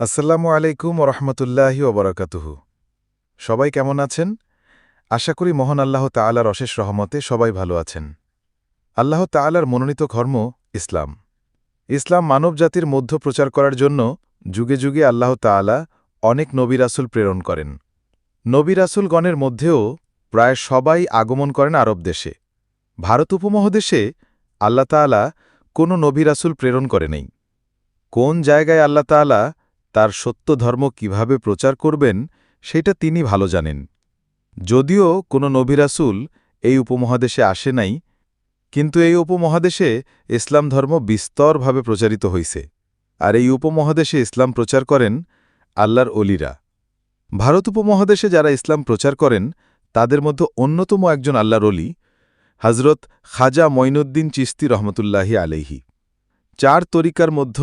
আসসালামু আলাইকুম রহমতুল্লাহি ওবরাকাতুহু সবাই কেমন আছেন? আশা করি মহান আল্লাহ তাআলার অশেষ রহমতে সবাই ভালো আছেন। আল্লাহ তাআলার মনোনীত ধর্ম ইসলাম। ইসলাম মানবজাতির মধ্য প্রচার করার জন্য যুগে যুগে আল্লাহ তাআলা অনেক নবী রাসূল প্রেরণ করেন। নবী রাসূলগণের মধ্যেও প্রায় সবাই আগমন করেন আরব দেশে। ভারত উপমহাদেশে আল্লাহ তাআলা কোনো নবী রাসূল প্রেরণ করে নেই। কোন জায়গায় আল্লাহ তাআলা তার সত্য ধর্ম কীভাবে প্রচার করবেন, সেটা তিনি ভালো জানেন। যদিও কোনো নবিরাসুল এই উপমহাদেশে আসে নাই, কিন্তু এই উপমহাদেশে ইসলাম ধর্ম বিস্তরভাবে প্রচারিত হইছে। আর এই উপমহাদেশে ইসলাম প্রচার করেন আল্লাহর অলিরা। ভারত উপমহাদেশে যারা ইসলাম প্রচার করেন, তাদের মধ্যে অন্যতম একজন আল্লাহর অলি হজরত খাজা মঈনুদ্দিন চিস্তি রহমতুল্লাহি আলাইহি। চার তরিকার মধ্য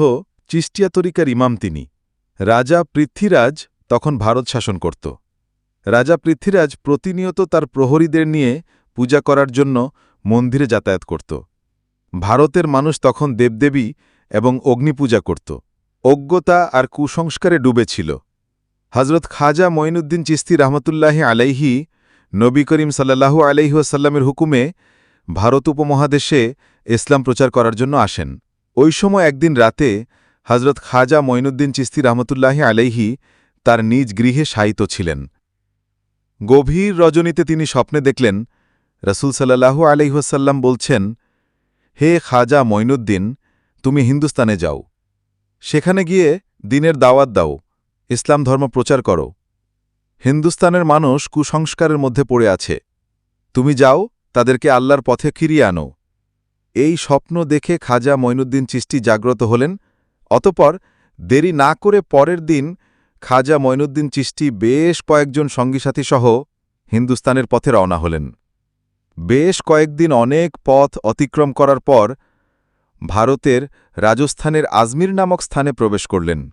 চিস্টিয়া তরিকার ইমাম তিনি। রাজা পৃথ্বীরাজ তখন ভারত শাসন করত। রাজা পৃথ্বীরাজ প্রতিনিয়ত তার প্রহরীদের নিয়ে পূজা করার জন্য মন্দিরে যাতায়াত করত। ভারতের মানুষ তখন দেবদেবী এবং অগ্নিপূজা করত। অজ্ঞতা আর কুসংস্কারে ডুবেছিল হজরত খাজা মঈনুদ্দিন চিস্তি রহমতুল্লাহি আলাইহি নবী করিম সাল্লাহু আলাইহাসাল্লামের হুকুমে ভারত উপমহাদেশে ইসলাম প্রচার করার জন্য আসেন। ওই সময় একদিন রাতে হজরত খাজা মঈনুদ্দিন চিস্তি রহমতুল্লাহি আলাইহি তার নিজ গৃহে শায়িত ছিলেন। গভীর রজনীতে তিনি স্বপ্নে দেখলেন, রসুল সাল্লাহু আলাইহসাল্লাম বলছেন, হে খাজা মঈনুদ্দিন, তুমি হিন্দুস্তানে যাও। সেখানে গিয়ে দিনের দাওয়াত দাও, ইসলাম ধর্ম প্রচার করো। হিন্দুস্তানের মানুষ কুসংস্কারের মধ্যে পড়ে আছে। তুমি যাও, তাদেরকে আল্লাহর পথে ফিরিয়ে আনো। এই স্বপ্ন দেখে খাজা মঈনুদ্দিন চিস্তি জাগ্রত হলেন অতপর দেরি না করে পরের দিন খাজা মঈনুদ্দিন চিস্তি বেশ কয়েকজন সঙ্গীসাথী সহ হিন্দুস্তানের পথে রওনা হলেন। বেশ কয়েকদিন অনেক পথ অতিক্রম করার পর ভারতের রাজস্থানের আজমির নামক স্থানে প্রবেশ করলেন।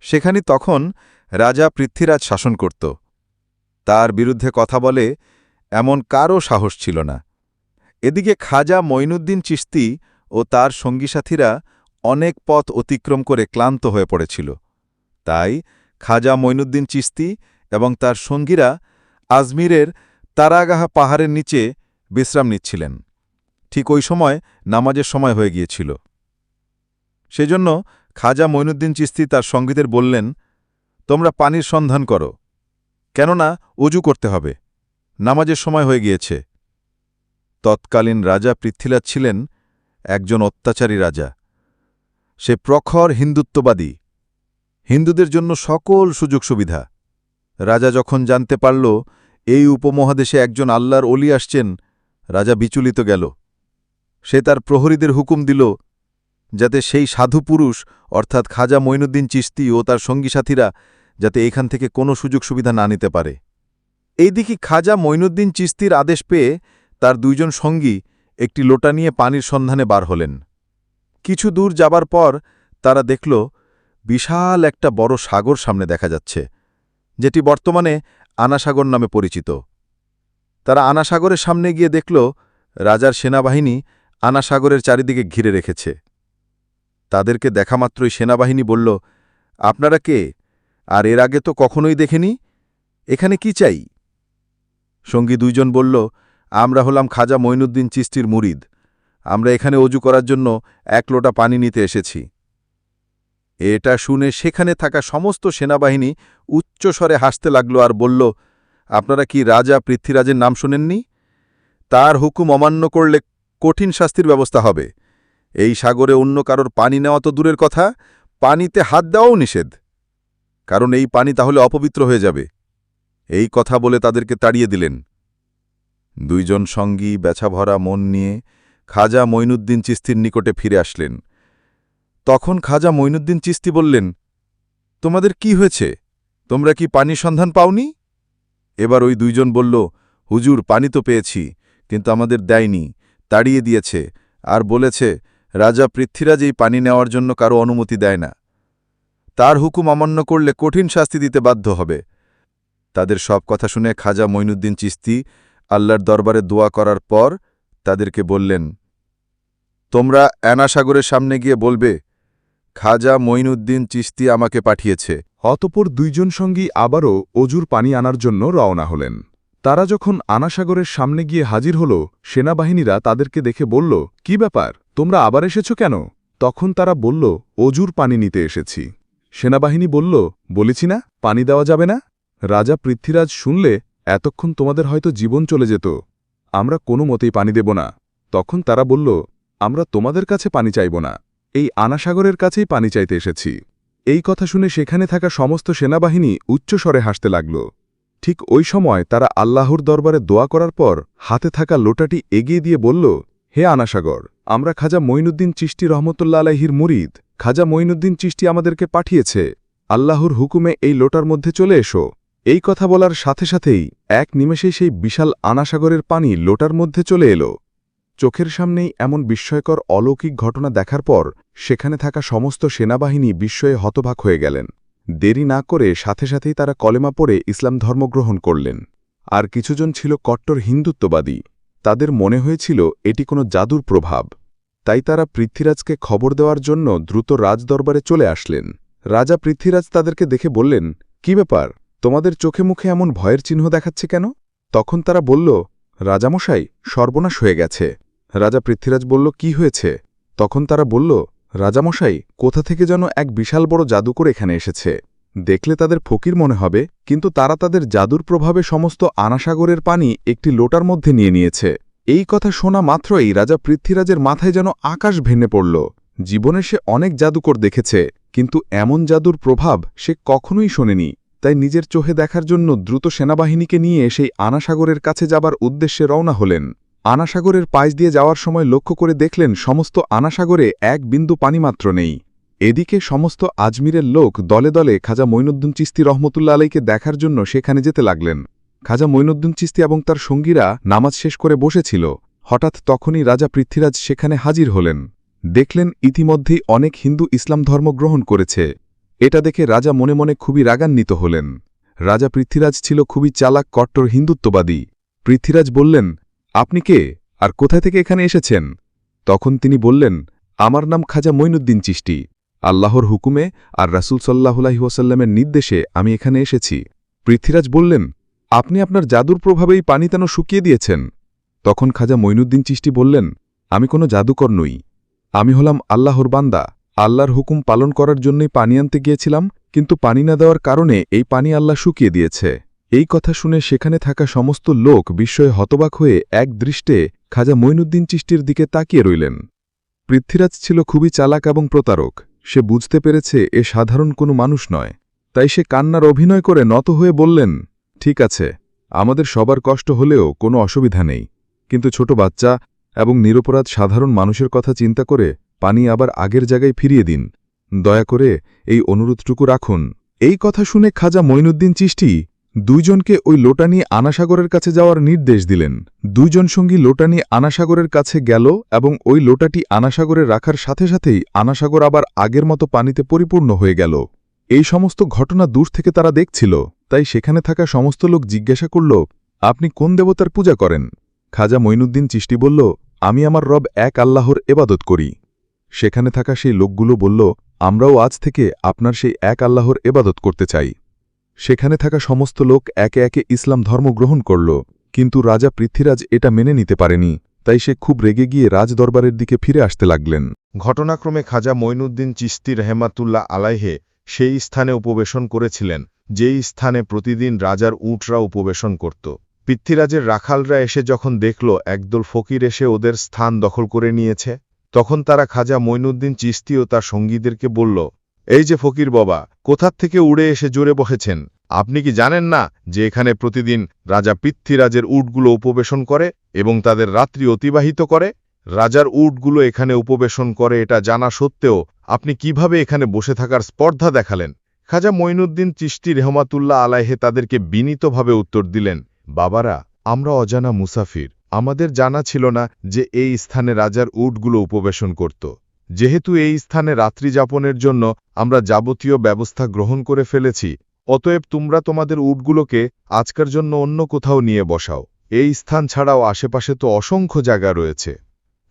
সেখানে তখন রাজা পৃথ্বীরাজ শাসন করত। তার বিরুদ্ধে কথা বলে এমন কারও সাহস ছিল না। এদিকে খাজা মঈনুদ্দিন চিস্তি ও তার সঙ্গীসাথীরা অনেক পথ অতিক্রম করে ক্লান্ত হয়ে পড়েছিল। তাই খাজা মঈনুদ্দিন চিস্তি এবং তার সঙ্গীরা আজমিরের তারাগাহা পাহাড়ের নিচে বিশ্রাম নিচ্ছিলেন। ঠিক ওই সময় নামাজের সময় হয়ে গিয়েছিল। সেজন্য খাজা মঈনুদ্দিন চিস্তি তার সঙ্গীদের বললেন, তোমরা পানির সন্ধান করো, কেননা অজু করতে হবে, নামাজের সময় হয়ে গিয়েছে। তৎকালীন রাজা পৃথ্বীরাজ ছিলেন একজন অত্যাচারী রাজা। সে প্রখর হিন্দুত্ববাদী। হিন্দুদের জন্য সকল সুযোগ সুবিধা। রাজা যখন জানতে পারল, এই উপমহাদেশে একজন আল্লাহর অলি আসছেন, রাজা বিচলিত গেল। সে তার প্রহরীদের হুকুম দিল, যাতে সেই সাধু পুরুষ, অর্থাৎ খাজা মঈনুদ্দিন চিস্তি ও তার সঙ্গী সাথীরা, যাতে এখান থেকে কোনো সুযোগ সুবিধা না নিতে পারে। এইদিকে খাজা মঈনুদ্দিন চিস্তির আদেশ পেয়ে তার দুইজন সঙ্গী একটি লোটা নিয়ে পানির সন্ধানে বার হলেন। কিছু দূর যাবার পর তারা দেখল, বিশাল একটা বড় সাগর সামনে দেখা যাচ্ছে, যেটি বর্তমানে আনাসাগর নামে পরিচিত। তারা আনাসাগরের সামনে গিয়ে দেখল, রাজার সেনাবাহিনী আনাসাগরের চারিদিকে ঘিরে রেখেছে। তাদেরকে দেখামাত্রই সেনাবাহিনী বলল, আপনারা কে? আর এর আগে তো কখনোই দেখেনি? এখানে কি চাই? সঙ্গী দুইজন বলল, আমরা হলাম খাজা মঈনুদ্দিন চিস্তির মুরিদ। আমরা এখানে অজু করার জন্য এক লোটা পানি নিতে এসেছি। এটা শুনে সেখানে থাকা সমস্ত সেনাবাহিনী উচ্চস্বরে হাসতে লাগল আর বলল, আপনারা কি রাজা পৃথ্বীরাজের নাম শুনেননি? তার হুকুম অমান্য করলে কঠিন শাস্তির ব্যবস্থা হবে। এই সাগরে অন্য কারোর পানি নেওয়া তো দূরের কথা, পানিতে হাত দেওয়াও নিষেধ। কারণ এই পানি তাহলে অপবিত্র হয়ে যাবে। এই কথা বলে তাদেরকে তাড়িয়ে দিলেন। দুইজন সঙ্গী বেছাভরা মন নিয়ে খাজা মঈনুদ্দিন চিস্তির নিকটে ফিরে আসলেন। তখন খাজা মঈনুদ্দিন চিস্তি বললেন, তোমাদের কি হয়েছে? তোমরা কি পানি সন্ধান পাওনি? এবার ওই দুইজন বলল, হুজুর, পানি তো পেয়েছি, কিন্তু আমাদের দেয়নি, তাড়িয়ে দিয়েছে, আর বলেছে, রাজা পৃথ্বীরাজ এই পানি নেওয়ার জন্য কারও অনুমতি দেয় না। তার হুকুম অমান্য করলে কঠিন শাস্তি দিতে বাধ্য হবে। তাদের সব কথা শুনে খাজা মঈনুদ্দিন চিস্তি আল্লাহর দরবারে দোয়া করার পর তাদেরকে বললেন তোমরা অ্যানাসাগরের সামনে গিয়ে বলবে, খাজা মঈনুদ্দিন চিস্তি আমাকে পাঠিয়েছে। অতপর দুইজন সঙ্গী আবারও অজুর পানি আনার জন্য রওনা হলেন। তারা যখন আনাসাগরের সামনে গিয়ে হাজির হল, সেনাবাহিনীরা তাদেরকে দেখে বলল, কি ব্যাপার? তোমরা আবার এসেছ কেন? তখন তারা বলল, অজুর পানি নিতে এসেছি। সেনাবাহিনী বলল, বলেছি না, পানি দেওয়া যাবে না। রাজা পৃথ্বীরাজ শুনলে, এতক্ষণ তোমাদের হয়তো জীবন চলে যেত, আমরা কোনো মতেই পানি দেব না। তখন তারা বলল আমরা তোমাদের কাছে পানি চাইব না। এই আনাসাগরের কাছেই পানি চাইতে এসেছি। এই কথা শুনে সেখানে থাকা সমস্ত সেনাবাহিনী উচ্চস্বরে হাসতে লাগল। ঠিক ওই সময় তারা আল্লাহর দরবারে দোয়া করার পর হাতে থাকা লোটাটি এগিয়ে দিয়ে বলল, হে আনাসাগর, আমরা খাজা মঈনুদ্দিন চিষ্টি রহমতুল্লা আলাহির মুরিদ। খাজা মঈনুদ্দিন চিষ্টি আমাদেরকে পাঠিয়েছে। আল্লাহর হুকুমে এই লোটার মধ্যে চলে এসো। এই কথা বলার সাথে সাথেই এক নিমেষেই সেই বিশাল আনাসাগরের পানি লোটার মধ্যে চলে এলো। চোখের সামনেই এমন বিস্ময়কর অলৌকিক ঘটনা দেখার পর, সেখানে থাকা সমস্ত সেনাবাহিনী বিস্ময়ে হতবাক হয়ে গেলেন। দেরি না করে সাথে সাথেই তারা কলেমা পড়ে ইসলাম ধর্মগ্রহণ করলেন। আর কিছুজন ছিল কট্টর হিন্দুত্ববাদী। তাদের মনে হয়েছিল, এটি কোনো জাদুর প্রভাব। তাই তারা পৃথ্বীরাজকে খবর দেওয়ার জন্য দ্রুত রাজদরবারে চলে আসলেন। রাজা পৃথ্বীরাজ তাদেরকে দেখে বললেন, কি ব্যাপার? তোমাদের চোখে মুখে এমন ভয়ের চিহ্ন দেখাচ্ছে কেন? তখন তারা বলল, রাজামশাই, সর্বনাশ হয়ে গেছে। রাজা পৃথ্বীরাজ বলল, কি হয়েছে? তখন তারা বলল, রাজামশাই, কোথা থেকে যেন এক বিশাল বড় জাদুকর এখানে এসেছে। দেখলে তাদের ফকির মনে হবে, কিন্তু তারা তাদের জাদুর প্রভাবে সমস্ত আনাসাগরের পানি একটি লোটার মধ্যে নিয়ে নিয়েছে। এই কথা শোনা মাত্রই রাজা পৃথ্বীরাজের মাথায় যেন আকাশ ভেঙে পড়ল। জীবনে সে অনেক জাদুকর দেখেছে, কিন্তু এমন জাদুর প্রভাব সে কখনোই শোনেনি। তাই নিজের চোহে দেখার জন্য দ্রুত সেনাবাহিনীকে নিয়ে সেই আনাসাগরের কাছে যাবার উদ্দেশ্যে রওনা হলেন। আনাসাগরের পাশ দিয়ে যাওয়ার সময় লক্ষ্য করে দেখলেন সমস্ত আনাসাগরে এক বিন্দু পানিমাত্র নেই। এদিকে সমস্ত আজমিরের লোক দলে দলে খাজা মঈনুদ্দিন চিস্তি রহমতুল্লা আলাইকে দেখার জন্য সেখানে যেতে লাগলেন। খাজা মঈনুদ্দিন চিস্তি এবং তার সঙ্গীরা নামাজ শেষ করে বসেছিল। হঠাৎ তখনই রাজা পৃথ্বীরাজ সেখানে হাজির হলেন। দেখলেন ইতিমধ্যেই অনেক হিন্দু ইসলাম ধর্ম গ্রহণ করেছে। এটা দেখে রাজা মনে মনে খুবই রাগান্বিত হলেন। রাজা পৃথ্বীরাজ ছিল খুবই চালাক, কট্টর, হিন্দুত্ববাদী। পৃথ্বীরাজ বললেন আপনি কে? আর কোথা থেকে এখানে এসেছেন? তখন তিনি বললেন, আমার নাম খাজা মঈনুদ্দিন চিষ্টি আল্লাহর হুকুমে আর রাসুল সাল্লাহুলাহি ওসাল্লামের নির্দেশে আমি এখানে এসেছি। পৃথ্বীরাজ বললেন, আপনি আপনার জাদুর প্রভাবেই পানি তেন শুকিয়ে দিয়েছেন। তখন খাজা মঈনুদ্দিন চিষ্টি বললেন, আমি কোনো জাদুকর নই। আমি হলাম আল্লাহর বান্দা। আল্লাহর হুকুম পালন করার জন্যই পানি আনতে গিয়েছিলাম, কিন্তু পানি না দেওয়ার কারণে এই পানি আল্লাহ শুকিয়ে দিয়েছে। এই কথা শুনে সেখানে থাকা সমস্ত লোক বিস্ময়ে হতবাক হয়ে এক দৃষ্টে খাজা মঈনুদ্দিন চিষ্টির দিকে তাকিয়ে রইলেন। পৃথ্বীরাজ ছিল খুবই চালাক এবং প্রতারক। সে বুঝতে পেরেছে এ সাধারণ কোনো মানুষ নয়। তাই সে কান্নার অভিনয় করে নত হয়ে বললেন, ঠিক আছে, আমাদের সবার কষ্ট হলেও কোনো অসুবিধা নেই। কিন্তু ছোট বাচ্চা এবং নিরপরাধ সাধারণ মানুষের কথা চিন্তা করে পানি আবার আগের জায়গায় ফিরিয়ে দিন। দয়া করে এই অনুরোধটুকু রাখুন। এই কথা শুনে খাজা মঈনুদ্দিন চিষ্টি দুইজনকে ওই লোটা নিয়ে আনাসাগরের কাছে যাওয়ার নির্দেশ দিলেন। দুইজন সঙ্গী লোটা নিয়ে আনাসাগরের কাছে গেল এবং ওই লোটাটি আনাসাগরে রাখার সাথে সাথেই আনাসাগর আবার আগের মতো পানিতে পরিপূর্ণ হয়ে গেল। এই সমস্ত ঘটনা দূর থেকে তারা দেখছিল, তাই সেখানে থাকা সমস্ত লোক জিজ্ঞাসা করল, আপনি কোন দেবতার পূজা করেন? খাজা মঈনুদ্দিন চিষ্টি বলল, আমি আমার রব এক আল্লাহর এবাদত করি। সেখানে থাকা সেই লোকগুলো বলল, আমরাও আজ থেকে আপনার সেই এক আল্লাহর এবাদত করতে চাই। সেখানে থাকা সমস্ত লোক একে একে ইসলাম ধর্ম গ্রহণ করল, কিন্তু রাজা পৃথ্বীরাজ এটা মেনে নিতে পারেনি, তাই সে খুব রেগে গিয়ে রাজদরবারের দিকে ফিরে আসতে লাগলেন। ঘটনাক্রমে খাজা মঈনুদ্দিন চিস্তি রহেমাতুল্লাহ আলাইহে সেই স্থানে উপবেশন করেছিলেন, যেই স্থানে প্রতিদিন রাজার উটরা উপবেশন করত। পৃথ্বীরাজের রাখালরা এসে যখন দেখল একদল ফকির এসে ওদের স্থান দখল করে নিয়েছে, তখন তারা খাজা মঈনুদ্দিন চিস্তি ও তার সঙ্গীদেরকে বলল এই যে ফকির বাবা, কোথার থেকে উড়ে এসে জোরে বসেছেন? আপনি কি জানেন না যে এখানে প্রতিদিন রাজা পৃথ্বীরাজের উটগুলো উপবেশন করে এবং তাদের রাত্রি অতিবাহিত করে? রাজার উটগুলো এখানে উপবেশন করে এটা জানা সত্ত্বেও আপনি কীভাবে এখানে বসে থাকার স্পর্ধা দেখালেন? খাজা মঈনুদ্দিন চিষ্টি রেহমাতুল্লাহ আলাইহে তাদেরকে বিনীতভাবে উত্তর দিলেন, বাবারা, আমরা অজানা মুসাফির। আমাদের জানা ছিল না যে এই স্থানে রাজার উটগুলো উপবেশন করত। যেহেতু এই স্থানে রাত্রিযাপনের জন্য আমরা যাবতীয় ব্যবস্থা গ্রহণ করে ফেলেছি, অতএব তোমরা তোমাদের উটগুলোকে আজকের জন্য অন্য কোথাও নিয়ে বসাও। এই স্থান ছাড়াও আশেপাশে তো অসংখ্য জায়গা রয়েছে।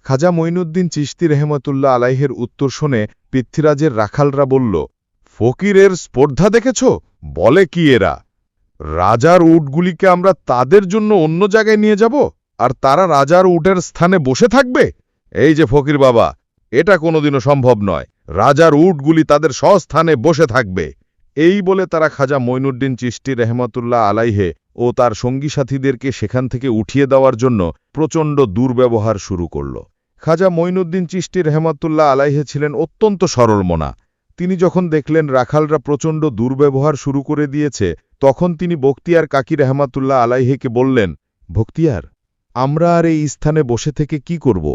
খাজা মঈনুদ্দিন চিশতি রেহমতুল্লাহ আলাইহের উত্তর শুনে পৃথ্বীরাজের রাখালরা বলল, ফকিরের স্পর্ধা দেখেছ? বলে কি এরা? রাজার উটগুলিকে আমরা তাদের জন্য অন্য জায়গায় নিয়ে যাব? আর তারা রাজার উটের স্থানে বসে থাকবে? এই যে ফকির বাবা এটা কোনোদিনও সম্ভব নয়। রাজার উটগুলি তাদের স্বস্থানে বসে থাকবে। এই বলে তারা খাজা মঈনুদ্দিন চিশতি রহমতুল্লাহ আলাইহে ও তার সঙ্গী সাথীদেরকে সেখান থেকে উঠিয়ে দেওয়ার জন্য প্রচণ্ড দুর্ব্যবহার শুরু করল। খাজা মঈনুদ্দিন চিশতি রহমতুল্লাহ আলাইহে ছিলেন অত্যন্ত সরলমনা তিনি যখন দেখলেন রাখালরা প্রচণ্ড দুর্ব্যবহার শুরু করে দিয়েছে, তখন তিনি বক্তিয়ার কাকি রহমাতুল্লাহ আলাইহেকে বললেন ভক্তিয়ার আমরা আর এই স্থানে বসে থেকে কি করব?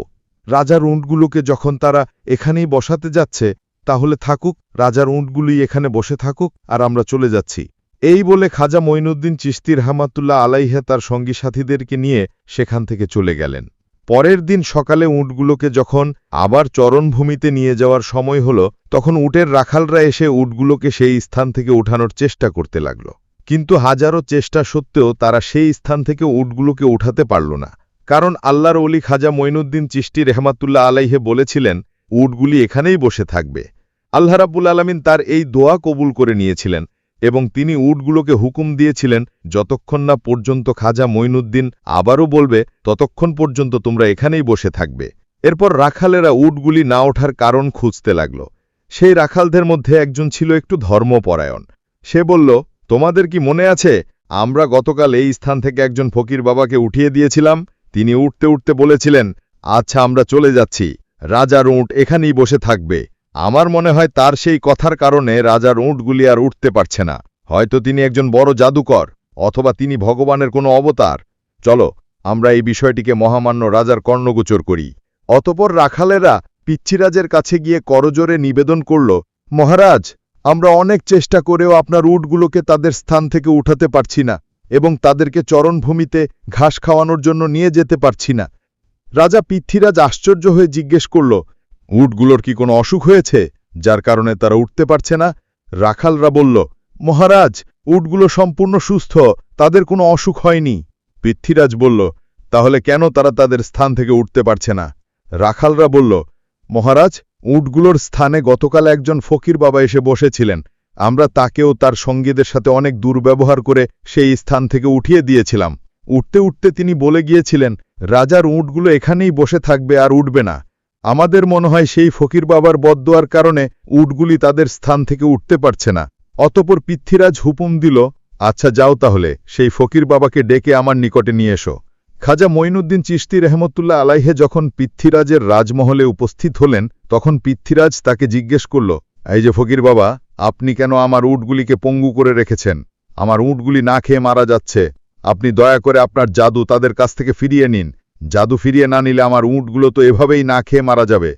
রাজার উঁটগুলোকে যখন তারা এখানেই বসাতে যাচ্ছে, তাহলে থাকুক, রাজার উঁটগুলি এখানে বসে থাকুক, আর আমরা চলে যাচ্ছি। এই বলে খাজা মঈনুদ্দিন চিস্তির রহমাতুল্লাহ আলাইহা তার সঙ্গী সাথীদেরকে নিয়ে সেখান থেকে চলে গেলেন। পরের দিন সকালে উঁটগুলোকে যখন আবার চরণভূমিতে নিয়ে যাওয়ার সময় হল, তখন উটের রাখালরা এসে উটগুলোকে সেই স্থান থেকে উঠানোর চেষ্টা করতে লাগল। কিন্তু হাজারো চেষ্টা সত্ত্বেও তারা সেই স্থান থেকে উটগুলোকে উঠাতে পারল না। কারণ আল্লাহর অলি খাজা মঈনুদ্দিন চিষ্টি রেহমাতুল্লাহ আলাইহে বলেছিলেন, উটগুলি এখানেই বসে থাকবে। আল্লাহ রাব্বুল আলমিন তার এই দোয়া কবুল করে নিয়েছিলেন এবং তিনি উটগুলোকে হুকুম দিয়েছিলেন, যতক্ষণ না পর্যন্ত খাজা মঈনুদ্দিন আবারও বলবে, ততক্ষণ পর্যন্ত তোমরা এখানেই বসে থাকবে। এরপর রাখালেরা উটগুলি না ওঠার কারণ খুঁজতে লাগল। সেই রাখালদের মধ্যে একজন ছিল একটু ধর্মপরায়ণ। সে বলল, তোমাদের কি মনে আছে, আমরা গতকাল এই স্থান থেকে একজন ফকির বাবাকে উঠিয়ে দিয়েছিলাম তিনি উঠতে উঠতে বলেছিলেন আচ্ছা আমরা চলে যাচ্ছি। রাজার উঁট এখানেই বসে থাকবে। আমার মনে হয় তার সেই কথার কারণে রাজার উঁটগুলি আর উঠতে পারছে না। হয়তো তিনি একজন বড় জাদুকর, অথবা তিনি ভগবানের কোনো অবতার। চলো, আমরা এই বিষয়টিকে মহামান্য রাজার কর্ণগোচর করি। অতপর রাখালেরা পিচ্ছিরাজের কাছে গিয়ে করজোরে নিবেদন করল, মহারাজ, আমরা অনেক চেষ্টা করেও আপনার উটগুলোকে তাদের স্থান থেকে উঠাতে পারছি না। এবং তাদেরকে চরণভূমিতে ঘাস খাওয়ানোর জন্য নিয়ে যেতে পারছি না। রাজা পৃথ্বীরাজ আশ্চর্য হয়ে জিজ্ঞেস করল, উটগুলোর কি কোনো অসুখ হয়েছে? যার কারণে তারা উঠতে পারছে না? রাখালরা বলল, মহারাজ, উটগুলো সম্পূর্ণ সুস্থ, তাদের কোনো অসুখ হয়নি। পৃথ্বীরাজ বলল, তাহলে কেন তারা তাদের স্থান থেকে উঠতে পারছে না? রাখালরা বলল, মহারাজ, উটগুলোর স্থানে গতকাল একজন ফকির বাবা এসে বসেছিলেন। আমরা তাকেও তার সঙ্গীদের সাথে অনেক দুর্ব্যবহার করে সেই স্থান থেকে উঠিয়ে দিয়েছিলাম। উঠতে উঠতে তিনি বলে গিয়েছিলেন, রাজার উটগুলো এখানেই বসে থাকবে আর উঠবে না। আমাদের মনে হয় সেই ফকির বাবার বদদোয়ার কারণে উটগুলি তাদের স্থান থেকে উঠতে পারছে না। অতপর পৃথ্বীরাজ হুকুম দিল আচ্ছা যাও তাহলে, সেই ফকির বাবাকে ডেকে আমার নিকটে নিয়ে এসো। খাজা মঈনুদ্দিন চিশতি রহমতুল্লাহ আলাইহে যখন পৃথ্বীরাজের রাজমহলে উপস্থিত হলেন, তখন পৃথ্বীরাজ তাকে জিজ্ঞেস করল, এই যে ফকির বাবা আপনি কেন আমার উটগুলিকে পঙ্গু করে রেখেছেন? আমার উটগুলি না খেয়ে মারা যাচ্ছে। আপনি দয়া করে আপনার জাদু তাদের কাছ থেকে ফিরিয়ে নিন। জাদু ফিরিয়ে না নিলে আমার উটগুলো তো এভাবেই না খেয়ে মারা যাবে।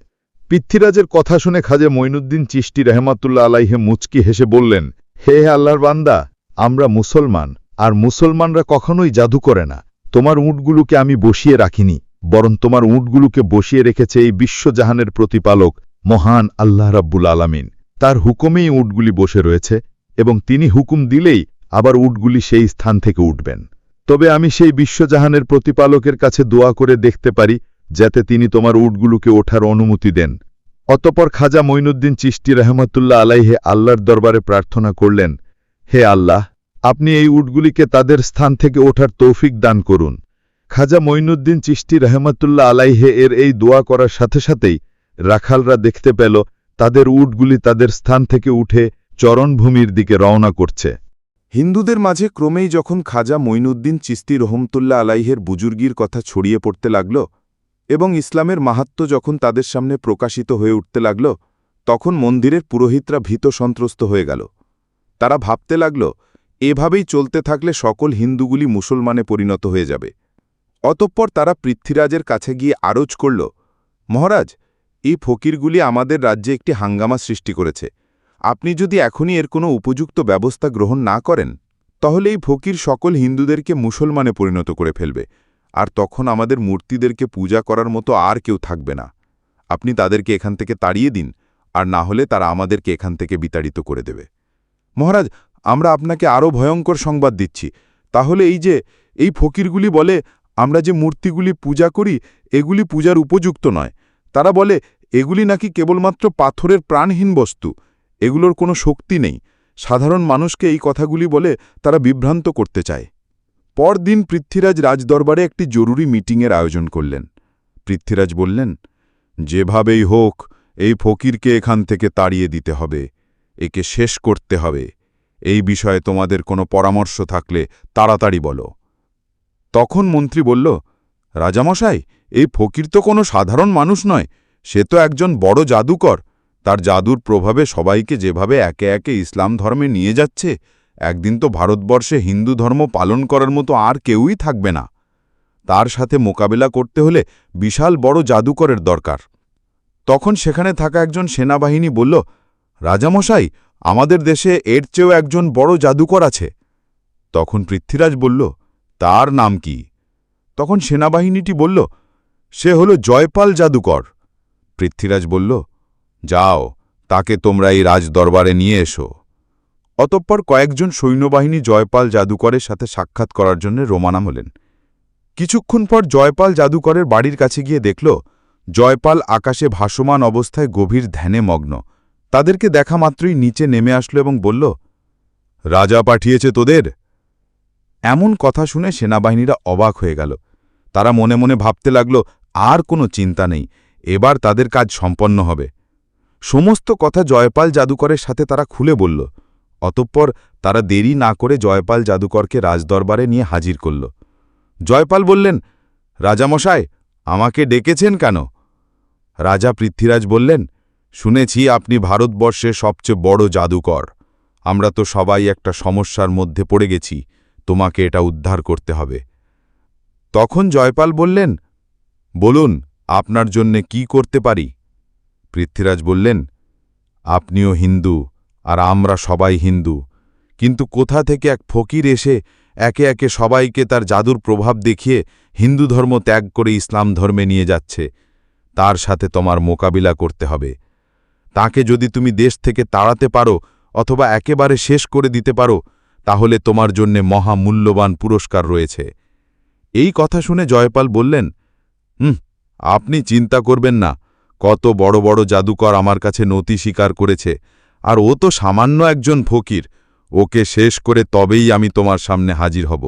পৃথ্বীরাজের কথা শুনে খাজে মঈনুদ্দিন চিষ্টি রহমাতুল্লাহ আলাইহে মুচকি হেসে বললেন, হে আল্লাহর বান্দা, আমরা মুসলমান, আর মুসলমানরা কখনোই জাদু করে না। তোমার উঁটগুলোকে আমি বসিয়ে রাখিনি, বরং তোমার উঁটগুলোকে বসিয়ে রেখেছে এই বিশ্বজাহানের প্রতিপালক মহান আল্লাহ রাব্বুল আলামিন। তার হুকুমেই উটগুলি বসে রয়েছে এবং তিনি হুকুম দিলেই আবার উটগুলি সেই স্থান থেকে উঠবেন। তবে আমি সেই বিশ্বজাহানের প্রতিপালকের কাছে দোয়া করে দেখতে পারি, যাতে তিনি তোমার উটগুলোকে ওঠার অনুমতি দেন। অতপর খাজা মঈনুদ্দিন চিষ্টি রহমতুল্লাহ আলাইহে আল্লাহর দরবারে প্রার্থনা করলেন, হে আল্লাহ, আপনি এই উটগুলিকে তাদের স্থান থেকে ওঠার তৌফিক দান করুন। খাজা মঈনুদ্দিন চিষ্টি রহমতুল্লাহ আলাইহে এর এই দোয়া করার সাথে সাথেই রাখালরা দেখতে পেল তাদের উটগুলি তাদের স্থান থেকে উঠে চরণভূমির দিকে রওনা করছে। হিন্দুদের মাঝে ক্রমেই যখন খাজা মঈনুদ্দিন চিস্তি রহমতুল্লাহ আলাইহের বুজুর্গির কথা ছড়িয়ে পড়তে লাগল এবং ইসলামের মাহাত্ম যখন তাদের সামনে প্রকাশিত হয়ে উঠতে লাগল, তখন মন্দিরের পুরোহিতরা ভীত সন্ত্রস্ত হয়ে গেল। তারা ভাবতে লাগল, এভাবেই চলতে থাকলে সকল হিন্দুগুলি মুসলমানে পরিণত হয়ে যাবে। অতঃপর তারা পৃথ্বীরাজের কাছে গিয়ে আরজ করল, মহারাজ এই ফকিরগুলি আমাদের রাজ্যে একটি হাঙ্গামা সৃষ্টি করেছে। আপনি যদি এখনই এর কোনো উপযুক্ত ব্যবস্থা গ্রহণ না করেন, তাহলে এই ফকির সকল হিন্দুদেরকে মুসলমানে পরিণত করে ফেলবে, আর তখন আমাদের মূর্তিদেরকে পূজা করার মতো আর কেউ থাকবে না। আপনি তাদেরকে এখান থেকে তাড়িয়ে দিন, আর না হলে তারা আমাদেরকে এখান থেকে বিতাড়িত করে দেবে। মহারাজ, আমরা আপনাকে আরও ভয়ঙ্কর সংবাদ দিচ্ছি। তাহলে এই যে, এই ফকিরগুলি বলে, আমরা যে মূর্তিগুলি পূজা করি, এগুলি পূজার উপযুক্ত নয়। তারা বলে, এগুলি নাকি কেবলমাত্র পাথরের প্রাণহীন বস্তু। এগুলোর কোনো শক্তি নেই। সাধারণ মানুষকে এই কথাগুলি বলে তারা বিভ্রান্ত করতে চায়। পরদিন পৃথ্বীরাজ রাজদরবারে একটি জরুরি মিটিংয়ের আয়োজন করলেন। পৃথ্বীরাজ বললেন, যেভাবেই হোক, এই ফকিরকে এখান থেকে তাড়িয়ে দিতে হবে। একে শেষ করতে হবে। এই বিষয়ে তোমাদের কোনো পরামর্শ থাকলে তাড়াতাড়ি বলো। তখন মন্ত্রী বলল রাজামশাই, এই ফকির তো কোনো সাধারণ মানুষ নয়, সে তো একজন বড় জাদুকর। তার জাদুর প্রভাবে সবাইকে যেভাবে একে একে ইসলাম ধর্মে নিয়ে যাচ্ছে, একদিন তো ভারতবর্ষে হিন্দু ধর্ম পালন করার মতো আর কেউই থাকবে না। তার সাথে মোকাবেলা করতে হলে বিশাল বড় জাদুকরের দরকার। তখন সেখানে থাকা একজন সেনাবাহিনী বলল, রাজামশাই, আমাদের দেশে এর চেয়েও একজন বড় জাদুকর আছে। তখন পৃথ্বীরাজ বলল, তার নাম কি? তখন সেনাবাহিনীটি বলল, সে হল জয়পাল জাদুকর। পৃথ্বীরাজ বলল, যাও, তাকে তোমরা এই রাজদরবারে নিয়ে এসো। অতঃপর কয়েকজন সৈন্যবাহিনী জয়পাল জাদুকরের সাথে সাক্ষাৎ করার জন্য রোমানা হলেন। কিছুক্ষণ পর জয়পাল জাদুকরের বাড়ির কাছে গিয়ে দেখল, জয়পাল আকাশে ভাসমান অবস্থায় গভীর ধ্যানে মগ্ন। তাদেরকে দেখা মাত্রই নিচে নেমে আসলো এবং বলল, রাজা পাঠিয়েছে তোদের? এমন কথা শুনে সেনাবাহিনীরা অবাক হয়ে গেল। তারা মনে মনে ভাবতে লাগল, আর কোনো চিন্তা নেই, এবার তাদের কাজ সম্পন্ন হবে। সমস্ত কথা জয়পাল জাদুকরের সাথে তারা খুলে বলল। অতঃপর তারা দেরি না করে জয়পাল জাদুকরকে রাজদরবারে নিয়ে হাজির করল। জয়পাল বললেন, রাজামশাই, আমাকে ডেকেছেন কেন? রাজা পৃথ্বীরাজ বললেন, শুনেছি আপনি ভারতবর্ষের সবচেয়ে বড় জাদুকর। আমরা তো সবাই একটা সমস্যার মধ্যে পড়ে গেছি। তোমাকে এটা উদ্ধার করতে হবে। তখন জয়পাল বললেন, বলুন, আপনার জন্যে কি করতে পারি? পৃথ্বীরাজ বললেন, আপনিও হিন্দু আর আমরা সবাই হিন্দু। কিন্তু কোথা থেকে এক ফকির এসে একে একে সবাইকে তার জাদুর প্রভাব দেখিয়ে হিন্দু ধর্ম ত্যাগ করে ইসলাম ধর্মে নিয়ে যাচ্ছে। তার সাথে তোমার মোকাবিলা করতে হবে। তাকে যদি তুমি দেশ থেকে তাড়াতে পারো অথবা একেবারে শেষ করে দিতে পারো তাহলে তোমার জন্যে মহামূল্যবান পুরস্কার রয়েছে। এই কথা শুনে জয়পাল বললেন, হুম, আপনি চিন্তা করবেন না। কত বড় বড় জাদুকর আমার কাছে নতি স্বীকার করেছে, আর ও তো সামান্য একজন ফকির। ওকে শেষ করে তবেই আমি তোমার সামনে হাজির হব।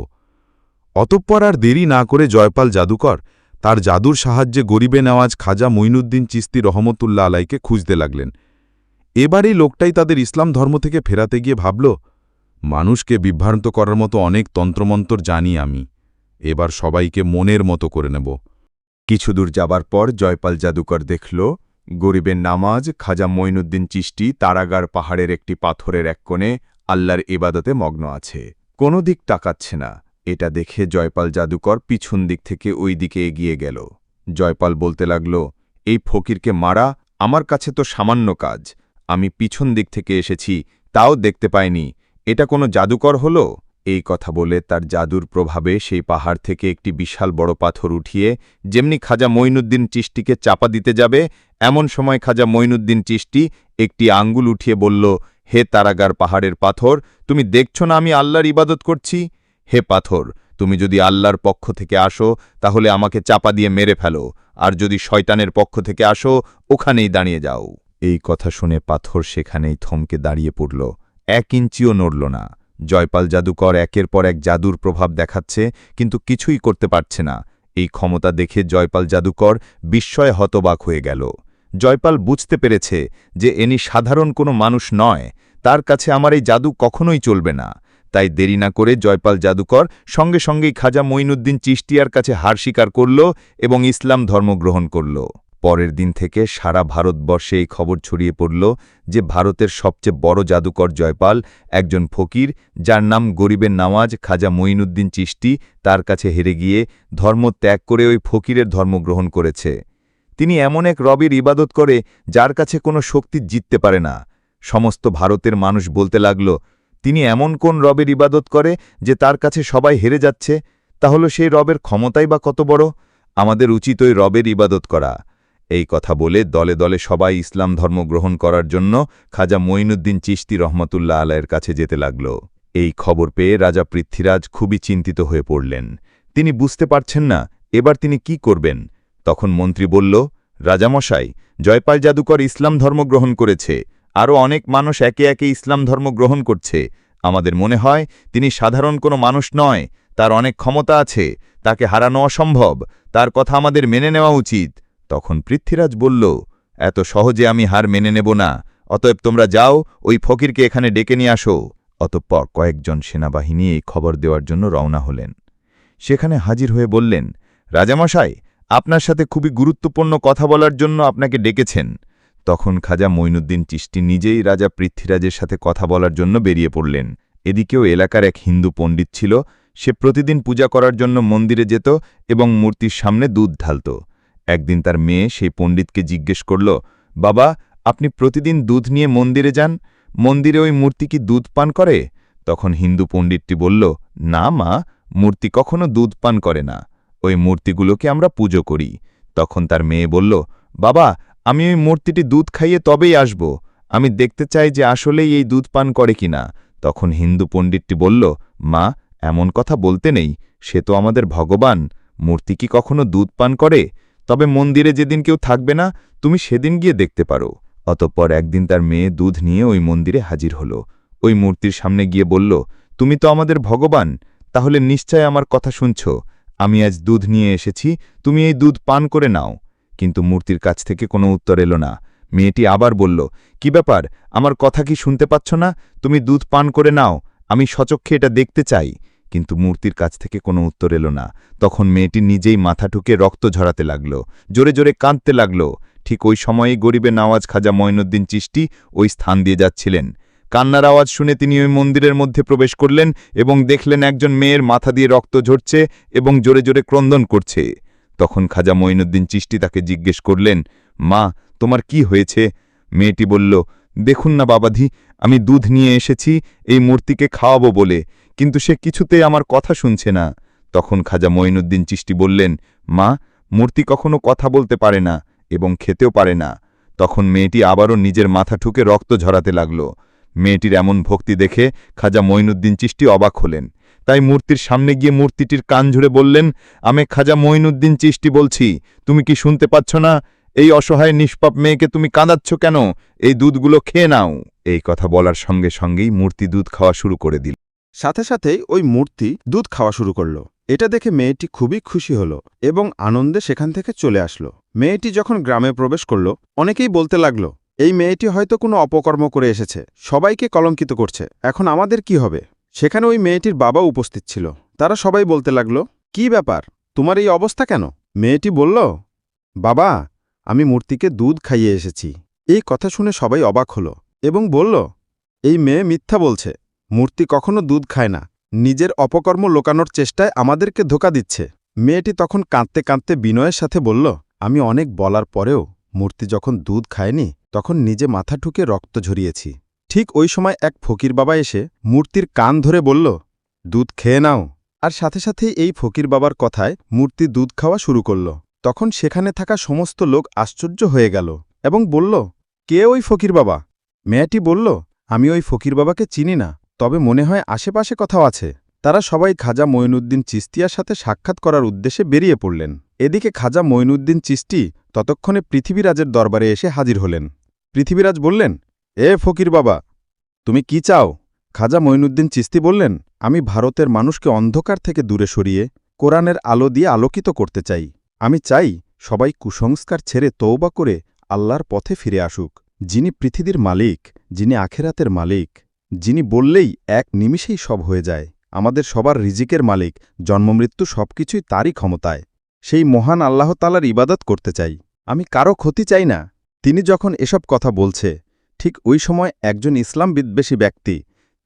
অতঃপর আর দেরি না করে জয়পাল জাদুকর তার জাদুর সাহায্যে গরিবে নেওয়াজ খাজা মঈনুদ্দিন চিস্তি রহমতুল্লা আলাইকে খুঁজতে লাগলেন। এবার এই লোকটাই তাদের ইসলাম ধর্ম থেকে ফেরাতে গিয়ে ভাবল মানুষকে বিভ্রান্ত করার মতো অনেক তন্ত্রমন্তর জানি আমি। এবার সবাইকে মনের মতো করে নেব। কিছু দূর যাবার পর জয়পাল জাদুকর দেখল, গরিবের নামাজ, খাজা মঈনুদ্দিন চিষ্টি, তারাগার পাহাড়ের একটি পাথরের এক কোণে আল্লাহর ইবাদতে মগ্ন আছে। কোনো দিক তাকাচ্ছে না। এটা দেখে জয়পাল জাদুকর পিছন দিক থেকে ওই দিকে এগিয়ে গেল। জয়পাল বলতে লাগল, এই ফকিরকে মারা আমার কাছে তো সামান্য কাজ। আমি পিছন দিক থেকে এসেছি, তাও দেখতে পাইনি। এটা কোনো জাদুকর হলো? এই কথা বলে তার জাদুর প্রভাবে সেই পাহাড় থেকে একটি বিশাল বড় পাথর উঠিয়ে, যেমনি খাজা মঈনুদ্দিন চিষ্টিকে চাপা দিতে যাবে, এমন সময় খাজা মঈনুদ্দিন চিষ্টি একটি আঙ্গুল উঠিয়ে বলল, হে তারাগার পাহাড়ের পাথর, তুমি দেখছ না আমি আল্লাহর ইবাদত করছি? হে পাথর, তুমি যদি আল্লাহর পক্ষ থেকে আসো, তাহলে আমাকে চাপা দিয়ে মেরে ফেলো, আর যদি শয়তানের পক্ষ থেকে আসো, ওখানেই দাঁড়িয়ে যাও। এই কথা শুনে পাথর সেখানেই থমকে দাঁড়িয়ে পড়ল। এক ইঞ্চিও নড়ল না। জয়পাল জাদুকর একের পর এক জাদুর প্রভাব দেখাচ্ছে, কিন্তু কিছুই করতে পারছে না। এই ক্ষমতা দেখে জয়পাল জাদুকর বিস্ময়ে হতবাক হয়ে গেল। জয়পাল বুঝতে পেরেছে যে এনি সাধারণ কোনো মানুষ নয়, তার কাছে আমার এই জাদু কখনোই চলবে না। তাই দেরি না করে জয়পাল জাদুকর সঙ্গে সঙ্গেই খাজা মঈনুদ্দিন চিষ্টিয়ার কাছে হার স্বীকার করল এবং ইসলাম ধর্ম গ্রহণ করল। পরের দিন থেকে সারা ভারতবর্ষে এই খবর ছড়িয়ে পড়ল যে ভারতের সবচেয়ে বড় জাদুকর জয়পাল, একজন ফকির, যার নাম গরিবের নামাজ খাজা মঈনুদ্দিন চিষ্টি তার কাছে হেরে গিয়ে ধর্ম ত্যাগ করে ওই ফকিরের ধর্ম গ্রহণ করেছে। তিনি এমন এক রবির ইবাদত করে যার কাছে কোনো শক্তি জিততে পারে না। সমস্ত ভারতের মানুষ বলতে লাগল, তিনি এমন কোন রবের ইবাদত করে যে তার কাছে সবাই হেরে যাচ্ছে? তাহলে সেই রবের ক্ষমতাই বা কত বড়? আমাদের উচিত ওই রবের ইবাদত করা। এই কথা বলে দলে দলে সবাই ইসলাম ধর্ম গ্রহণ করার জন্য খাজা মঈনুদ্দিন চিস্তি রহমতুল্লাহ আলায়ের কাছে যেতে লাগল। এই খবর পেয়ে রাজা পৃথ্বীরাজ খুবই চিন্তিত হয়ে পড়লেন। তিনি বুঝতে পারছেন না, এবার তিনি কি করবেন? তখন মন্ত্রী বলল, রাজামশাই, জয়পাল জাদুকর ইসলাম ধর্ম গ্রহণ করেছে। আরও অনেক মানুষ একে একে ইসলাম ধর্ম গ্রহণ করছে। আমাদের মনে হয় তিনি সাধারণ কোনো মানুষ নয়। তার অনেক ক্ষমতা আছে। তাকে হারানো অসম্ভব। তার কথা আমাদের মেনে নেওয়া উচিত। তখন পৃথ্বীরাজ বলল, এত সহজে আমি হার মেনে নেব না, অতএব তোমরা যাও, ওই ফকিরকে এখানে ডেকে নিয়ে আসো। অতঃপর কয়েকজন সেনাবাহিনী এই খবর দেওয়ার জন্য রওনা হলেন। সেখানে হাজির হয়ে বললেন, রাজামশাই, আপনার সাথে খুবই গুরুত্বপূর্ণ কথা বলার জন্য আপনাকে ডেকেছেন। তখন খাজা মঈনুদ্দিন চিষ্টি নিজেই রাজা পৃথ্বীরাজের সাথে কথা বলার জন্য বেরিয়ে পড়লেন। এদিকেও এলাকার এক হিন্দু পণ্ডিত ছিল, সে প্রতিদিন পূজা করার জন্য মন্দিরে যেত এবং মূর্তির সামনে দুধ ঢালত। একদিন তার মেয়ে সেই পণ্ডিতকে জিজ্ঞেস করল, বাবা, আপনি প্রতিদিন দুধ নিয়ে মন্দিরে যান? মন্দিরে ওই মূর্তি কি দুধ পান করে? তখন হিন্দু পণ্ডিতটি বলল, না মা, মূর্তি কখনো দুধ পান করে না। ওই মূর্তিগুলোকে আমরা পুজো করি। তখন তার মেয়ে বলল, বাবা, আমি ওই মূর্তিটি দুধ খাইয়ে তবেই আসব। আমি দেখতে চাই যে আসলেই এই দুধ পান করে কিনা। তখন হিন্দু পণ্ডিতটি বলল, মা, এমন কথা বলতে নেই। সে তো আমাদের ভগবান। মূর্তি কি কখনো দুধ পান করে? তবে মন্দিরে যেদিন কেউ থাকবে না, তুমি সেদিন গিয়ে দেখতে পারো। অতঃপর একদিন তার মেয়ে দুধ নিয়ে ওই মন্দিরে হাজির হল। ওই মূর্তির সামনে গিয়ে বলল, তুমি তো আমাদের ভগবান, তাহলে নিশ্চয় আমার কথা শুনছ। আমি আজ দুধ নিয়ে এসেছি, তুমি এই দুধ পান করে নাও। কিন্তু মূর্তির কাছ থেকে কোনো উত্তর এলো না। মেয়েটি আবার বলল, কি ব্যাপার? আমার কথা কি শুনতে পাচ্ছ না? তুমি দুধ পান করে নাও। আমি সচক্ষে এটা দেখতে চাই। কিন্তু মূর্তির কাছ থেকে কোনো উত্তর এলো না। তখন মেয়েটি নিজেই মাথা ঠুকে রক্ত ঝরাতে লাগল, জোরে জোরে কাঁদতে লাগল। ঠিক ওই সময়েই গরিবে নওয়াজ খাজা মঈনুদ্দিন চিষ্টি ওই স্থান দিয়ে যাচ্ছিলেন। কান্নার আওয়াজ শুনে তিনি ওই মন্দিরের মধ্যে প্রবেশ করলেন এবং দেখলেন একজন মেয়ের মাথা দিয়ে রক্ত ঝরছে এবং জোরে জোরে ক্রন্দন করছে। তখন খাজা মঈনুদ্দিন চিষ্টি তাকে জিজ্ঞেস করলেন, মা, তোমার কি হয়েছে? মেয়েটি বলল, দেখুন না বাবাধি, আমি দুধ নিয়ে এসেছি, এই মূর্তিকে খাওয়াবো বলে। কিন্তু সে কিছুতেই আমার কথা শুনছে না। তখন খাজা মঈনুদ্দিন চিষ্টি বললেন, মা, মূর্তি কখনো কথা বলতে পারে না এবং খেতেও পারে না। তখন মেয়েটি আবারও নিজের মাথা ঠুকে রক্ত ঝরাতে লাগল। মেয়েটির এমন ভক্তি দেখে খাজা মঈনুদ্দিন চিষ্টি অবাক হলেন। তাই মূর্তির সামনে গিয়ে মূর্তিটির কান ঝুড়ে বললেন, আমি খাজা মঈনুদ্দিন চিষ্টি বলছি, তুমি কি শুনতে পাচ্ছ না? এই অসহায় নিষ্পাপ মেয়েকে তুমি কাঁদাচ্ছ কেন? এই দুধগুলো খেয়ে নাও। এই কথা বলার সঙ্গে সঙ্গেই মূর্তি দুধ খাওয়া শুরু করে দিল। সাথে সাথেই ওই মূর্তি দুধ খাওয়া শুরু করল। এটা দেখে মেয়েটি খুবই খুশি হল এবং আনন্দে সেখান থেকে চলে আসলো। মেয়েটি যখন গ্রামে প্রবেশ করল, অনেকেই বলতে লাগল, এই মেয়েটি হয়তো কোনো অপকর্ম করে এসেছে। সবাইকে কলঙ্কিত করছে। এখন আমাদের কি হবে? সেখানে ওই মেয়েটির বাবা উপস্থিত ছিল। তারা সবাই বলতে লাগল, কি ব্যাপার? তোমার এই অবস্থা কেন? মেয়েটি বলল, বাবা, আমি মূর্তিকে দুধ খাইয়ে এসেছি। এই কথা শুনে সবাই অবাক হল এবং বলল, এই মেয়ে মিথ্যা বলছে। মূর্তি কখনো দুধ খায় না। নিজের অপকর্ম লোকানোর চেষ্টায় আমাদেরকে ধোকা দিচ্ছে। মেয়েটি তখন কাঁদতে কাঁদতে বিনয়ের সাথে বলল, আমি অনেক বলার পরেও মূর্তি যখন দুধ খায়নি, তখন নিজে মাথা ঠুকে রক্ত ঝরিয়েছি। ঠিক ওই সময় এক ফকির বাবা এসে মূর্তির কান ধরে বলল, দুধ খেয়ে নাও। আর সাথে সাথেই এই ফকির বাবার কথায় মূর্তি দুধ খাওয়া শুরু করল। তখন সেখানে থাকা সমস্ত লোক আশ্চর্য হয়ে গেল এবং বলল, কে ওই ফকির বাবা? মেয়েটি বলল, আমি ওই ফকির বাবাকে চিনি না। তবে মনে হয় আশেপাশে কোথাও আছে। তারা সবাই খাজা মঈনুদ্দিন চিস্তিয়ার সাথে সাক্ষাৎ করার উদ্দেশ্যে বেরিয়ে পড়লেন। এদিকে খাজা মঈনুদ্দিন চিস্তি ততক্ষণে পৃথিবীরাজের দরবারে এসে হাজির হলেন। পৃথিবীরাজ বললেন, এ ফকির বাবা, তুমি কি চাও? খাজা মঈনুদ্দিন চিস্তি বললেন, আমি ভারতের মানুষকে অন্ধকার থেকে দূরে সরিয়ে কোরআনের আলো দিয়ে আলোকিত করতে চাই। আমি চাই সবাই কুসংস্কার ছেড়ে তৌবা করে আল্লাহর পথে ফিরে আসুক, যিনি পৃথিবীর মালিক, যিনি আখেরাতের মালিক। যিনি বললেই এক নিমিষেই সব হয়ে যায়। আমাদের সবার রিজিকের মালিক, জন্মমৃত্যু সবকিছুই তারই ক্ষমতায়। সেই মহান আল্লাহ তালার ইবাদত করতে চাই। আমি কারও ক্ষতি চাই না। তিনি যখন এসব কথা বলছে, ঠিক ওই সময় একজন ইসলাম বিদ্বেষী ব্যক্তি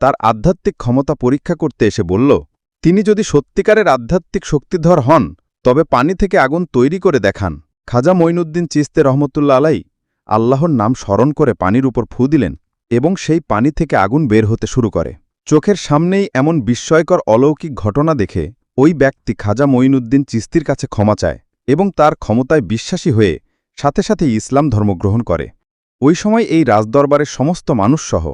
তার আধ্যাত্মিক ক্ষমতা পরীক্ষা করতে এসে বলল, তিনি যদি সত্যিকারের আধ্যাত্মিক শক্তিধর হন, তবে পানি থেকে আগুন তৈরি করে দেখান। খাজা মঈনুদ্দিন চিস্তে রহমতুল্লা আলাই আল্লাহর নাম স্মরণ করে পানির উপর ফু দিলেন। এবং সেই পানি থেকে আগুন বের হতে শুরু করে। চোখের সামনেই এমন বিস্ময়কর অলৌকিক ঘটনা দেখে ওই ব্যক্তি খাজা মঈনুদ্দিন চিস্তির কাছে ক্ষমা চায় এবং তার ক্ষমতায় বিশ্বাসী হয়ে সাথে সাথে ইসলাম ধর্মগ্রহণ করে। ওই সময় এই রাজদরবারের সমস্ত মানুষসহ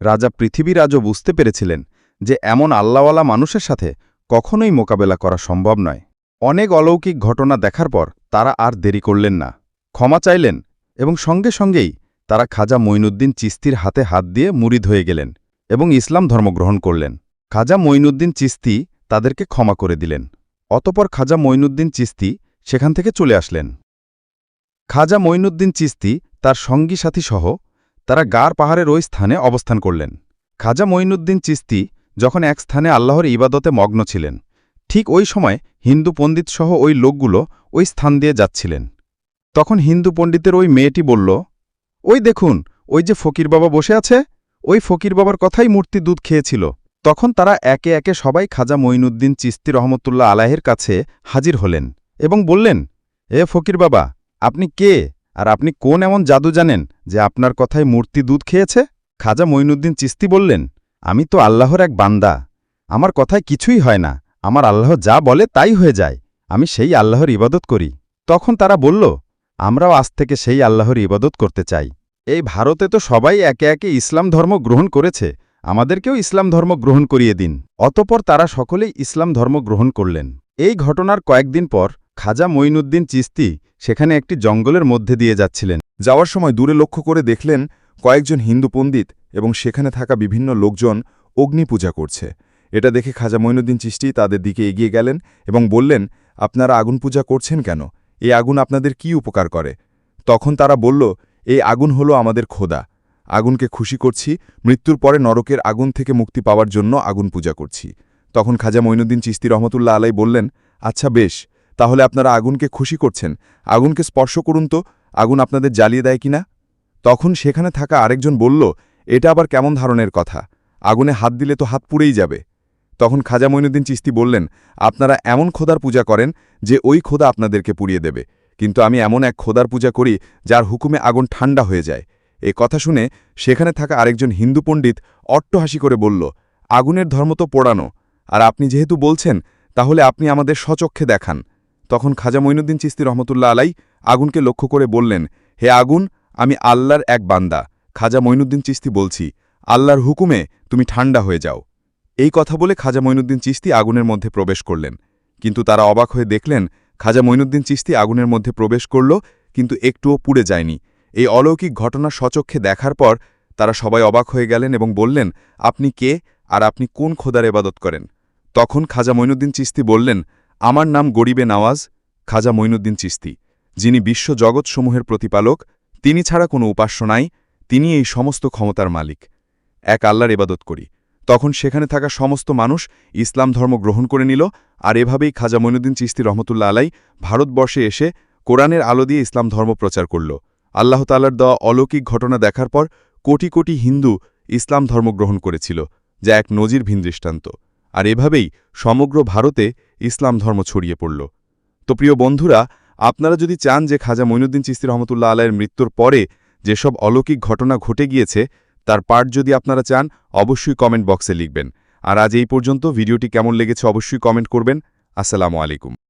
রাজা পৃথিবীরাজও বুঝতে পেরেছিলেন যে এমন আল্লাওয়ালা মানুষের সাথে কখনোই মোকাবেলা করা সম্ভব নয়। অনেক অলৌকিক ঘটনা দেখার পর তারা আর দেরি করলেন না। ক্ষমা চাইলেন এবং সঙ্গে সঙ্গেই তারা খাজা মঈনুদ্দিন চিস্তির হাতে হাত দিয়ে মুরিদ হয়ে গেলেন এবং ইসলাম ধর্ম গ্রহণ করলেন। খাজা মঈনুদ্দিন চিস্তি তাদেরকে ক্ষমা করে দিলেন। অতপর খাজা মঈনুদ্দিন চিস্তি সেখান থেকে চলে আসলেন। খাজা মঈনুদ্দিন চিস্তি তার সঙ্গী সাথী সহ তারা গার পাহাড়ের ওই স্থানে অবস্থান করলেন। খাজা মঈনুদ্দিন চিস্তি যখন এক স্থানে আল্লাহর ইবাদতে মগ্ন ছিলেন, ঠিক ওই সময় হিন্দু পণ্ডিত সহ ওই লোকগুলো ওই স্থান দিয়ে যাচ্ছিলেন। তখন হিন্দু পণ্ডিতের ওই মেয়েটি বলল ওই দেখুন, ওই যে ফকির বাবা বসে আছে, ওই ফকির বাবার কথাই মূর্তি দুধ খেয়েছিল। তখন তারা একে একে সবাই খাজা মঈনুদ্দিন চিস্তি রহমতুল্লাহ আলাহের কাছে হাজির হলেন এবং বললেন, এ ফকির বাবা, আপনি কে? আর আপনি কোন এমন জাদু জানেন যে আপনার কথায় মূর্তি দুধ খেয়েছে? খাজা মঈনুদ্দিন চিস্তি বললেন, আমি তো আল্লাহর এক বান্দা। আমার কথায় কিছুই হয় না। আমার আল্লাহ যা বলে তাই হয়ে যায়। আমি সেই আল্লাহর ইবাদত করি। তখন তারা বলল আমরাও আজ থেকে সেই আল্লাহর ইবাদত করতে চাই। এই ভারতে তো সবাই একে একে ইসলাম ধর্ম গ্রহণ করেছে, আমাদেরকেও ইসলাম ধর্ম গ্রহণ করিয়ে দিন। অতপর তারা সকলেই ইসলাম ধর্ম গ্রহণ করলেন। এই ঘটনার কয়েকদিন পর খাজা মঈনুদ্দিন চিস্তি সেখানে একটি জঙ্গলের মধ্যে দিয়ে যাচ্ছিলেন। যাওয়ার সময় দূরে লক্ষ্য করে দেখলেন কয়েকজন হিন্দু পণ্ডিত এবং সেখানে থাকা বিভিন্ন লোকজন অগ্নি পূজা করছে। এটা দেখে খাজা মঈনুদ্দিন চিষ্টি তাদের দিকে এগিয়ে গেলেন এবং বললেন, আপনারা আগুন পূজা করছেন কেন? এই আগুন আপনাদের কি উপকার করে? তখন তারা বলল এই আগুন হলো আমাদের খোদা। আগুনকে খুশি করছি, মৃত্যুর পরে নরকের আগুন থেকে মুক্তি পাওয়ার জন্য আগুন পূজা করছি। তখন খাজা মঈনুদ্দিন চিস্তি রহমতুল্লাহ আলাই বললেন আচ্ছা বেশ, তাহলে আপনারা আগুনকে খুশি করছেন। আগুনকে স্পর্শ করুন তো, আগুন আপনাদের জ্বালিয়ে দেয় কিনা তখন সেখানে থাকা আরেকজন বলল, এটা আবার কেমন ধরনের কথা? আগুনে হাত দিলে তো হাত পুড়েই যাবে। তখন খাজা মঈনুদ্দিন চিস্তি বললেন, আপনারা এমন খোদার পূজা করেন যে ওই খোদা আপনাদেরকে পুড়িয়ে দেবে। কিন্তু আমি এমন এক খোদার পূজা করি যার হুকুমে আগুন ঠান্ডা হয়ে যায়। এই কথা শুনে সেখানে থাকা আরেকজন হিন্দু পণ্ডিত অট্টহাসি করে বলল, আগুনের ধর্ম তো পোড়ানো, আর আপনি যেহেতু বলছেন, তাহলে আপনি আমাদের সচক্ষে দেখান। তখন খাজা মঈনুদ্দিন চিস্তি রহমতুল্লাহ আলাই আগুনকে লক্ষ্য করে বললেন, হে আগুন, আমি আল্লাহর এক বান্দা। খাজা মঈনুদ্দিন চিস্তি বলছি, আল্লাহর হুকুমে তুমি ঠান্ডা হয়ে যাও। এই কথা বলে খাজা মঈনুদ্দিন চিস্তি আগুনের মধ্যে প্রবেশ করলেন। কিন্তু তারা অবাক হয়ে দেখলেন, খাজা মঈনুদ্দিন চিস্তি আগুনের মধ্যে প্রবেশ করল, কিন্তু একটুও পুড়ে যায়নি। এই অলৌকিক ঘটনা সচক্ষে দেখার পর তারা সবাই অবাক হয়ে গেলেন এবং বললেন, আপনি কে আর আপনি কোন খোদার এবাদত করেন? তখন খাজা মঈনুদ্দিন চিস্তি বললেন, আমার নাম গরিবে নওয়াজ, খাজা মঈনুদ্দিন চিস্তি যিনি বিশ্ব জগৎসমূহের প্রতিপালক, তিনি ছাড়া কোনো উপাস্য নাই তিনি এই সমস্ত ক্ষমতার মালিক। এক আল্লাহর এবাদত করি। তখন সেখানে থাকা সমস্ত মানুষ ইসলাম ধর্ম গ্রহণ করে নিল আর এভাবেই খাজা মঈনুদ্দিন চিস্তি রহমতুল্লা আলাই ভারতবর্ষে এসে কোরআনের আলো দিয়ে ইসলাম ধর্ম প্রচার করল। আল্লাহ তাল্লার দেওয়া অলৌকিক ঘটনা দেখার পর কোটি কোটি হিন্দু ইসলাম ধর্ম গ্রহণ করেছিল, যা এক নজির ভিন দৃষ্টান্ত। আর এভাবেই সমগ্র ভারতে ইসলাম ধর্ম ছড়িয়ে পড়ল। তো প্রিয় বন্ধুরা, আপনারা যদি চান যে খাজা মঈনুদ্দিন চিস্তি রহমতুল্লাহ আলাইয়ের মৃত্যুর পরে যেসব অলৌকিক ঘটনা ঘটে গিয়েছে তার পার্ট যদি আপনারা চান, অবশ্যই কমেন্ট বক্সে লিখবেন। আর আজ এই পর্যন্ত, ভিডিওটি কেমন লেগেছে অবশ্যই কমেন্ট করবেন। আসসালামু আলাইকুম।